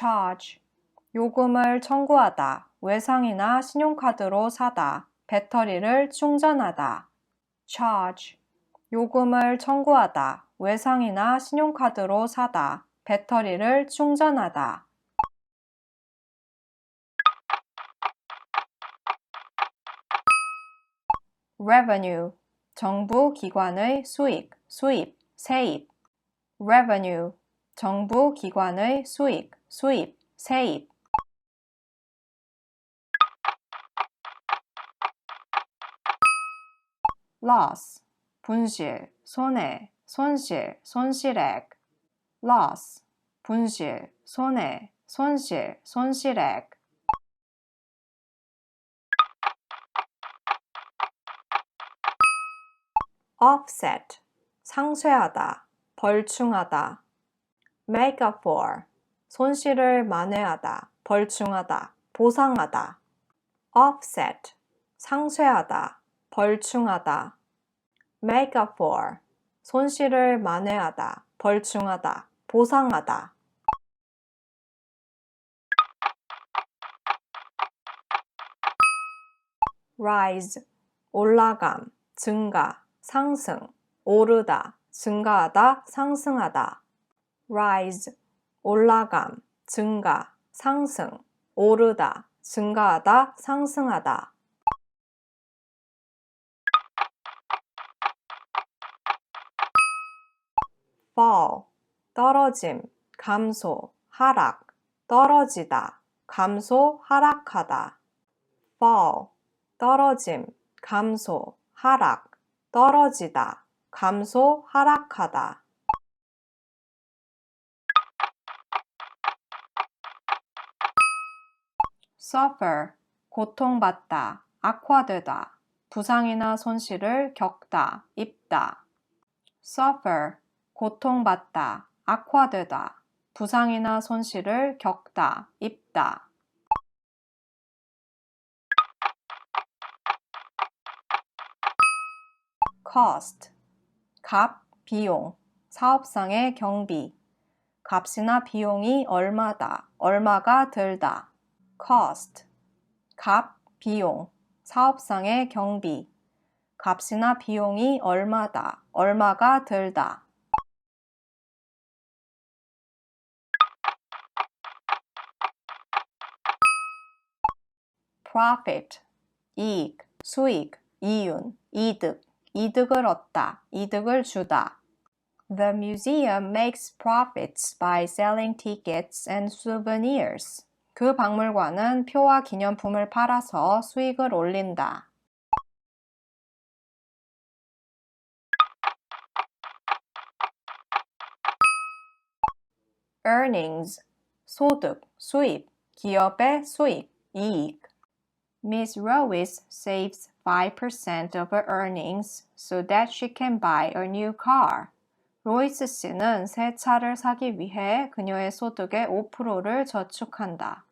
charge. 요금을 청구하다, 외상이나 신용카드로 사다, 배터리를 충전하다. charge. 요금을 청구하다, 외상이나 신용카드로 사다, 배터리를 충전하다. revenue. 정부 기관의 수익, 수입, 세입. revenue 정부 기관의 수익, 수입, 세입. loss 분실, 손해, 손실, 손실액. loss 분실, 손해, 손실, 손실액. offset 상쇄하다, 벌충하다. Make up for 손실을 만회하다, 벌충하다, 보상하다. offset 상쇄하다, 벌충하다. make up for 손실을 만회하다, 벌충하다, 보상하다. rise 올라감, 증가, 상승, 오르다, 증가하다, 상승하다. Rise 올라감, 증가, 상승, 오르다, 증가하다, 상승하다. fall 떨어짐, 감소, 하락, 떨어지다, 감소, 하락하다. fall 떨어짐, 감소, 하락, 떨어지다, 감소, 하락하다. Suffer, 고통받다, 악화되다, 부상이나 손실을 겪다, 입다. suffer, 고통받다, 악화되다, 부상이나 손실을 겪다, 입다. cost 값, 비용, 사업상의 경비. 값이나 비용이 얼마다, 얼마가 들다. Cost 값, 비용, 사업상의 경비. 값이나 비용이 얼마다, 얼마가 들다. profit 이익, 수익, 이윤, 이득. 이득을 얻다, 이득을 주다. The museum makes profits by selling tickets and souvenirs. 그 박물관은 표와 기념품을 팔아서 수익을 올린다. earnings 소득, 수입, 기업의 수익, 이익. Miss Rowis saves 5% of her earnings so that she can buy a new car. 로이스 씨는 새 차를 사기 위해 그녀의 소득의 5%를 저축한다.